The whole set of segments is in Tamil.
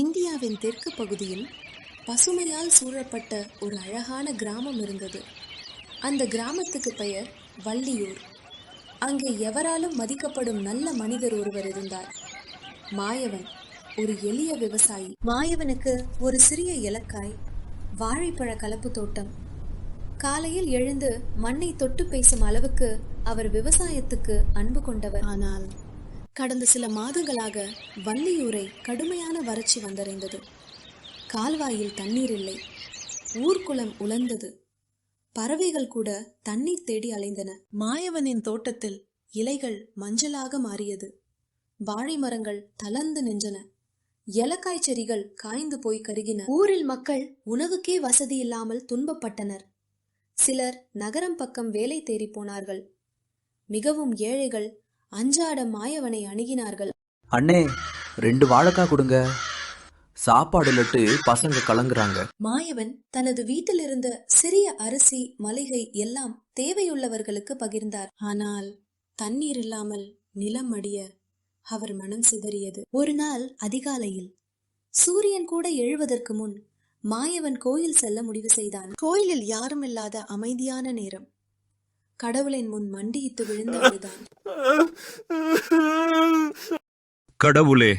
இந்தியாவின் தெற்கு பகுதியில் பசுமையால் சூழப்பட்ட ஒரு அழகான கிராமம் இருந்தது. அந்த கிராமத்துக்கு பெயர் வள்ளியூர். அங்கே எவராலும் மதிக்கப்படும் நல்ல மனிதர் ஒருவர் இருந்தார். மாயவன் ஒரு எளிய விவசாயி. மாயவனுக்கு ஒரு சிறிய இலக்காய் வாழைப்பழ கலப்பு தோட்டம். காலையில் எழுந்து மண்ணை தொட்டு பேசும் அளவுக்கு அவர் விவசாயத்துக்கு அன்பு கொண்டவர். ஆனால் கடந்த சில மாதங்களாக வள்ளியூரை கடுமையான வறட்சி வந்தடைந்தது. கால்வாயில் தண்ணீர் இல்லை. ஊர்க்குளம் உலர்ந்தது. பறவைகள் கூட தண்ணீர் தேடி அலைந்தன. மாயவனின் தோட்டத்தில் இலைகள் மஞ்சளாக மாறியது. வாழை மரங்கள் தளர்ந்து நின்றன. எலக்காய் செடிகள் காய்ந்து போய் கருகின. ஊரில் மக்கள் உணவுக்கே வசதி இல்லாமல் துன்பப்பட்டனர். சிலர் நகரம் பக்கம் வேலை தேடி போனார்கள். மிகவும் ஏழைகள் அஞ்சாட மாயவனை அணுகினார்கள். அண்ணே ரெண்டு வாழைக்காய் கொடுங்க. சாப்பாடு லட்டு பசங்க கலங்குறாங்க. மாயவன் தனது வீட்டில் இருந்த சிறிய அரிசி மளிகை எல்லாம் தேவையுள்ளவர்களுக்கு பகிர்ந்தார். ஆனால் தண்ணீர் இல்லாமல் நிலம் அடிய அவர் மனம் சிதறியது. ஒரு நாள் அதிகாலையில் சூரியன் கூட எழுவதற்கு முன் மாயவன் கோயில் செல்ல முடிவு செய்தான். கோயிலில் யாரும் இல்லாத அமைதியான நேரம். கடவுளின் முன் மண்டியிட்டு விழுந்து அழுதான். கடவுளே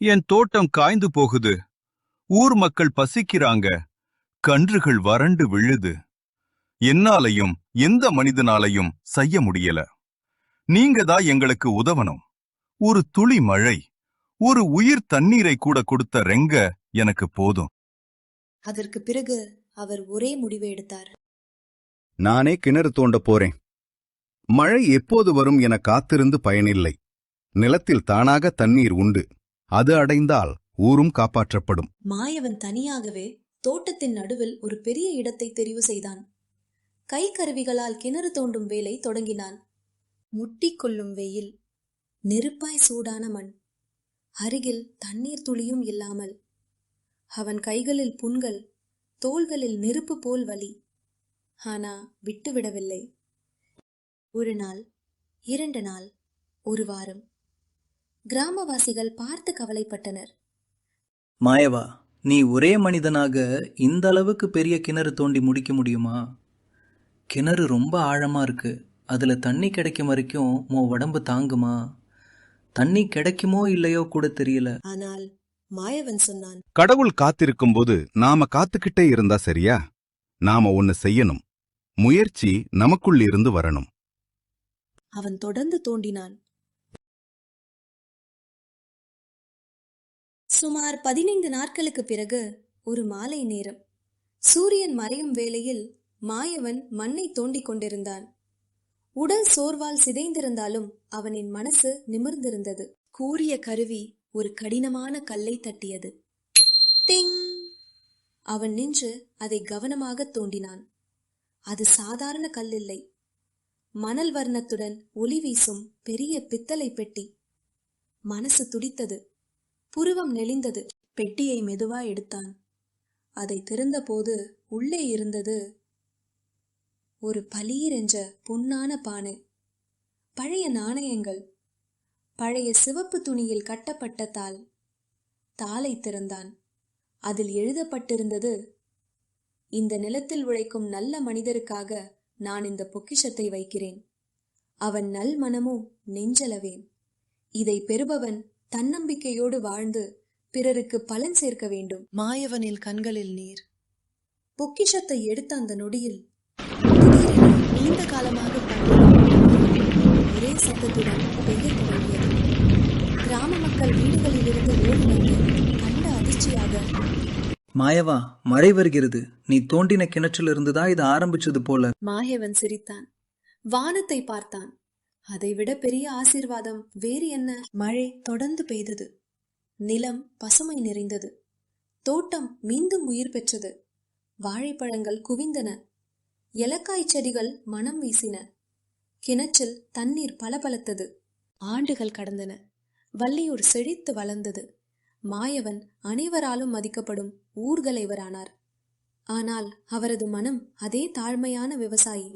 என் தோட்டம் காய்ந்து போகுது. ஊர் மக்கள் பசிக்கிறாங்க. கன்றுகள் வறண்டு விழுது. என்னாலையும் எந்த மனிதனாலையும் செய்ய முடியல. நீங்க தான் எங்களுக்கு உதவணும். ஒரு துளி மழை ஒரு உயிர் தண்ணீரை கூட கொடுத்த ரெங்க எனக்கு போதும். அதற்கு பிறகு அவர் ஒரே முடிவு எடுத்தார். நானே கிணறு தோண்டப் போறேன். மழை எப்போது வரும் என காத்திருந்து பயனில்லை. நிலத்தில் தானாக தண்ணீர் உண்டு. அது அடைந்தால் ஊரும் காப்பாற்றப்படும். மாயவன் தனியாகவே தோட்டத்தின் நடுவில் ஒரு பெரிய இடத்தை தெரிவு செய்தான். கை கருவிகளால் கிணறு தோண்டும் வேலை தொடங்கினான். முட்டிக் கொள்ளும் வெயில். நெருப்பாய் சூடான மண். அருகில் தண்ணீர் துளியும் இல்லாமல். அவன் கைகளில் புண்கள் தோள்களில் நெருப்பு போல் வலி. ஆனா விட்டுவிடவில்லை. ஒரு நாள் இரண்டு நாள் ஒரு வாரம். கிராமவாசிகள் பார்த்து கவலைப்பட்டனர். மாயவா நீ ஒரே மனிதனாக இந்த அளவுக்கு பெரிய கிணறு தோண்டி முடிக்க முடியுமா? கிணறு ரொம்ப ஆழமா இருக்கு. அதுல தண்ணி கிடைக்கும் வரைக்கும் உன் உடம்பு தாங்குமா? தண்ணி கிடைக்குமோ இல்லையோ கூட தெரியல. ஆனால் மாயவன் சொன்னான் கடவுள் காத்திருக்கும்போது நாம காத்துக்கிட்டே இருந்தா சரியா? நாம ஒன்னு செய்யணும். முயற்சி நமக்குள் இருந்து வரணும். அவன் தொடர்ந்து தோண்டினான் சுமார் பதினைந்து நாட்களுக்கு பிறகு ஒரு மாலை நேரம். சூரியன் மறையும் வேளையில் மாயவன் மண்ணை தோண்டிக் கொண்டிருந்தான். உடல் சோர்வால் சிதைந்திருந்தாலும் அவனின் மனசு நிமிர்ந்திருந்தது. கூறிய கருவி ஒரு கடினமான கல்லை தட்டியது. திங்! அவன் நின்று அதை கவனமாக தோண்டினான். அது சாதாரண கல்லில்லை. மணல் வர்ணத்துடன் ஒளி வீசும் பெரிய பித்தளை பெட்டி. மனசு துடித்தது. புருவம் நெளிந்தது. பெட்டியை மெதுவா எடுத்தான். அதை திறந்தபோது உள்ளே இருந்தது ஒரு பளீர் பொன்னான பானை. பழைய நாணயங்கள். பழைய சிவப்பு துணியில் கட்டப்பட்ட தாள். தாளை திறந்தான். அதில் எழுதப்பட்டிருந்தது இந்த நிலத்தில் உழைக்கும் நல்ல மனிதருக்காக நான் இந்த பொக்கிஷத்தை வைக்கிறேன். அவன் நல் மனமும் நெஞ்சளவேன். இதை பெறுபவன் தன்னம்பிக்கையோடு வாழ்ந்து பிறருக்கு பலன் சேர்க்க வேண்டும். மாயவனில் கண்களில் நீர். பொக்கிஷத்தை எடுத்த அந்த நொடியில் நீண்ட காலமாக ஒரே சத்தத்துடன் பெய்ய தொடங்கியது. கிராம மக்கள் வீடுகளிலிருந்து ஓடி வந்து கண்ட அதிர்ச்சியாக மாயவா மழை வருகிறது. நீ தோண்டின கிணற்றிலிருந்துதான் இது ஆரம்பிச்சது போல. மாயவன் சிரித்தான். வானத்தை பார்த்தான். அதைவிட பெரிய ஆசீர்வாதம் வேறு என்ன? மழை தொடர்ந்து பெய்தது. நிலம் பசுமை நிறைந்தது. தோட்டம் மீண்டும் உயிர் பெற்றது. வாழைப்பழங்கள் குவிந்தன. இலக்காய் செடிகள் மனம் வீசின. கிணற்றில் தண்ணீர் பளபளத்தது. ஆண்டுகள் கடந்தன. வள்ளியூர் செழித்து வளர்ந்தது. மாயவன் அனைவராலும் மதிக்கப்படும் ஊர்கலைவரானார். ஆனால் அவரது மனம் அதே தாழ்மையான விவசாயி.